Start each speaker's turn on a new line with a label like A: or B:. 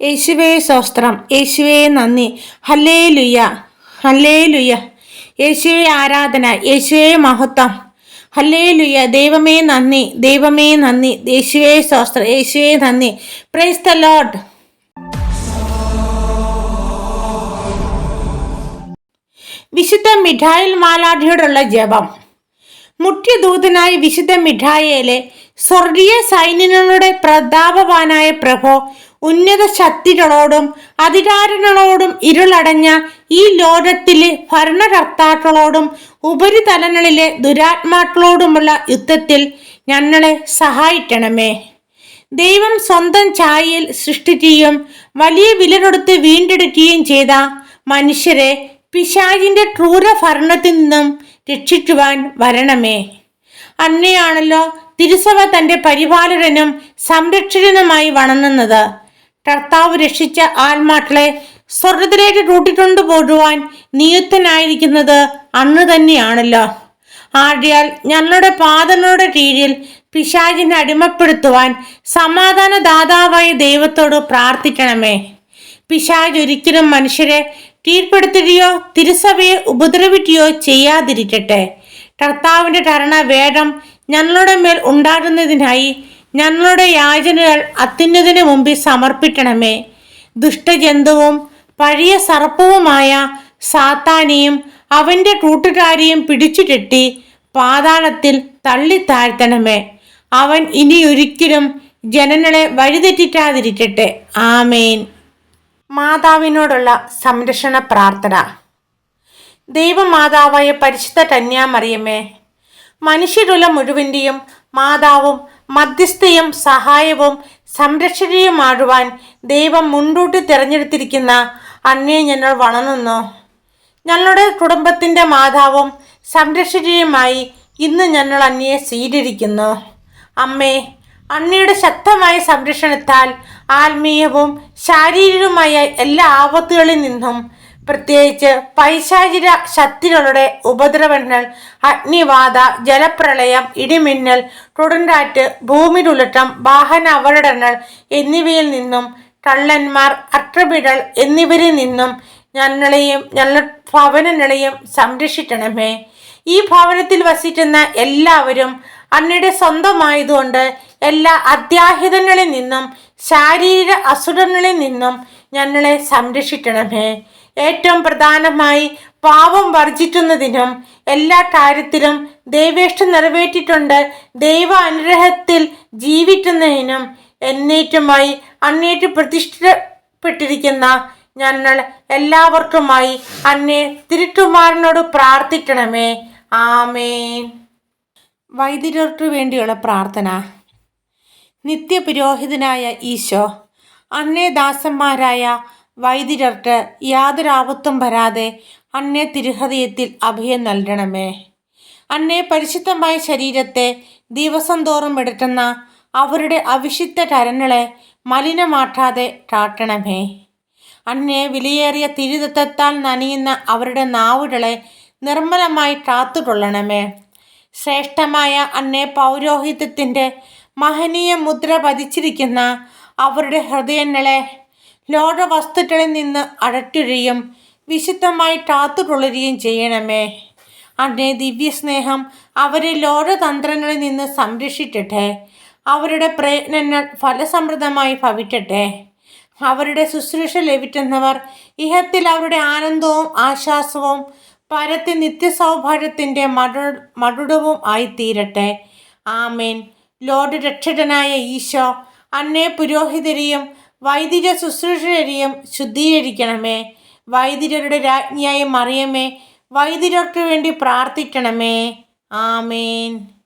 A: യേശുവേ സ്വസ്ത്രം യേശുവേ നന്ദി. ഹല്ലേ ലുയ ഹല്ലേ ലുയ യേശുവേ ആരാധന. യേശുവേ മഹത്വം. ഹല്ലേ ലുയ ദൈവമേ നന്ദി. ദൈവമേ നന്ദി. യേശുവേ സ്വസ്ത്രം യേശുവേ നന്ദി. പ്രൈസ് ദ ലോഡ് വിശുദ്ധ മിഠായിൽ മാലാഠിയോടുള്ള ജപം. മുഖ്യദൂതനായ വിശുദ്ധ മിഠായേലെ സ്വർഗീയ സൈന്യങ്ങളുടെ പ്രതാപവാനായ പ്രഭോ ഉന്നത ശക്തികളോടും അധികാരങ്ങളോടും ഇരുളടഞ്ഞ ഈ ലോകത്തിലെ ഭരണകർത്താക്കളോടും ഉപരിതലങ്ങളിലെ ദുരാത്മാക്കളോടുമുള്ള യുദ്ധത്തിൽ ഞങ്ങളെ സഹായിക്കണമേ. ദൈവം സ്വന്തം ഛായയിൽ സൃഷ്ടിക്കുകയും വലിയ വില കൊടുത്ത് വീണ്ടെടുക്കുകയും ചെയ്ത മനുഷ്യരെ പിശാചിന്റെ ക്രൂര ഭരണത്തിൽ നിന്നും രക്ഷിക്കുവാൻ വരണമേ. അന്നെയാണല്ലോ തിരുസഭ തന്റെ പരിപാലകനും സംരക്ഷകനുമായി വണങ്ങുന്നത്. കർത്താവ് രക്ഷിച്ച ആത്മാക്കളെ സ്വർഗത്തിലേക്ക് കൂട്ടിക്കൊണ്ടു പോകുവാൻ നിയുക്തനായിരിക്കുന്നത് അന്ന് തന്നെയാണല്ലോ. ആടിയാൽ ഞങ്ങളുടെ പാദങ്ങളുടെ കീഴിൽ പിശാചിനെ അടിമപ്പെടുത്തുവാൻ സമാധാനദാതാവായ ദൈവത്തോട് പ്രാർത്ഥിക്കണമേ. പിശാജ് ഒരിക്കലും മനുഷ്യരെ കീഴ്പ്പെടുത്തുകയോ തിരുസഭയെ ഉപദ്രവിക്കുകയോ ചെയ്യാതിരിക്കട്ടെ. കർത്താവിന്റെ കരുണ വേഗം ഞങ്ങളുടെ മേൽ ഉണ്ടാകുന്നതിനായി ഞങ്ങളുടെ യാചനകൾ അത്യുന്നതിന് മുമ്പിൽ സമർപ്പിക്കണമേ. ദുഷ്ടജന്തുവും പഴയ സർപ്പവുമായ സാത്താനിയും അവന്റെ കൂട്ടുകാരിയും പിടിച്ചു കെട്ടി പാതാളത്തിൽ തള്ളി താഴ്ത്തണമേ. അവൻ ഇനിയൊരിക്കലും ജനങ്ങളെ വഴിതെറ്റിക്കാതിരിക്കട്ടെ. ആമേൻ. മാതാവിനോടുള്ള സംരക്ഷണ പ്രാർത്ഥന. ദൈവമാതാവായ പരിശുദ്ധ കന്യാമറിയമ്മേ മനുഷ്യരുല മുഴുവന്റെയും മാതാവും മധ്യസ്ഥയും സഹായവും സംരക്ഷകയുമാടുവാൻ ദൈവം മുൻകൂട്ടി തിരഞ്ഞെടുത്തിരിക്കുന്ന അന്നയെ ഞങ്ങൾ വണങ്ങുന്നു ഞങ്ങളുടെ കുടുംബത്തിന്റെ മാതാവും സംരക്ഷകയുമായി ഇന്ന് ഞങ്ങൾ അന്നയെ സ്വീകരിക്കുന്നു. അമ്മേ അന്നയുടെ ശക്തമായ സംരക്ഷണത്താൽ ആത്മീയവും ശാരീരികവുമായ എല്ലാ ആപത്തുകളിൽ നിന്നും പ്രത്യേകിച്ച് പൈശാചിര ശക്തികളുടെ ഉപദ്രവങ്ങൾ അഗ്നിവാദ ജലപ്രളയം ഇടിമിന്നൽ കൊടുങ്കാറ്റ് ഭൂമിരുളട്ടം വാഹന അപകടങ്ങൾ എന്നിവയിൽ നിന്നും കള്ളന്മാർ അക്രമികൾ എന്നിവരിൽ നിന്നും ഞങ്ങളെയും ഞങ്ങൾ ഭവനങ്ങളെയും സംരക്ഷിക്കണമേ. ഈ ഭവനത്തിൽ വസിക്കുന്ന എല്ലാവരും അന്നയുടെ സ്വന്തമായതുകൊണ്ട് എല്ലാ അത്യാഹിതങ്ങളിൽ നിന്നും ശാരീരിക അസുഖങ്ങളിൽ നിന്നും ഞങ്ങളെ സംരക്ഷിക്കണമേ. ഏറ്റവും പ്രധാനമായി പാപം വർജിക്കുന്നതിനും എല്ലാ കാര്യത്തിലും ദൈവേഷ്ടം നിറവേറ്റിട്ടുണ്ട്. ദൈവ അനുഗ്രഹത്തിൽ ജീവിക്കുന്നതിനും എന്നേറ്റുമായി അന്നേറ്റ് പ്രതിഷ്ഠപ്പെട്ടിരിക്കുന്ന ഞങ്ങൾ എല്ലാവർക്കുമായി അന്നെ തിരുട്ടുമാരനോട് പ്രാർത്ഥിക്കണമേ. ആമേൻ. വൈദികർക്ക് വേണ്ടിയുള്ള പ്രാർത്ഥന. നിത്യപുരോഹിതനായ ഈശോ അന്നേ ദാസന്മാരായ വൈദികർക്ക് യാതൊരാപത്തും വരാതെ അന്നേ തിരുഹൃദയത്തിൽ അഭയം നൽകണമേ. അന്നേ പരിശുദ്ധമായ ശരീരത്തെ ദിവസം തോറും എടുക്കുന്ന അവരുടെ അവിശുദ്ധ കരങ്ങളെ മലിനമാക്കാതെ കാട്ടണമേ. അന്നേ വിലയേറിയ തിരുതത്വത്താൽ നനയുന്ന അവരുടെ നാവുകളെ നിർമ്മലമായി കാത്തുകൊള്ളണമേ. ശ്രേഷ്ഠമായ അന്നേ പൗരോഹിത്യത്തിന്റെ മഹനീയ മുദ്ര പതിച്ചിരിക്കുന്ന അവരുടെ ഹൃദയങ്ങളെ ലോകവസ്തുക്കളിൽ നിന്ന് അടറ്റുകയും വിശുദ്ധമായി കാത്തുകൊള്ളുകയും ചെയ്യണമേ. അന്നേ ദിവ്യസ്നേഹം അവരെ ലോകതന്ത്രങ്ങളിൽ നിന്ന് സംരക്ഷിക്കട്ടെ. അവരുടെ പ്രയത്നങ്ങൾ ഫലസമൃദ്ധമായി ഭവിക്കട്ടെ. അവരുടെ ശുശ്രൂഷ ലഭിക്കുന്നവർ ഇഹത്തിൽ അവരുടെ ആനന്ദവും ആശ്വാസവും പരത്തി നിത്യസൗഭാഗ്യത്തിന്റെ മടു മടുടവും ആയിത്തീരട്ടെ. ആമേൻ. ലോഡ് രക്ഷകനായ ഈശോ അന്നേ പുരോഹിതരെയും വൈദിക ശുശ്രൂഷരെയും ശുദ്ധീകരിക്കണമേ. വൈദികരുടെ രാജ്ഞിയായ മറിയമേ വൈദികർക്ക് വേണ്ടി പ്രാർത്ഥിക്കണമേ. ആമേൻ.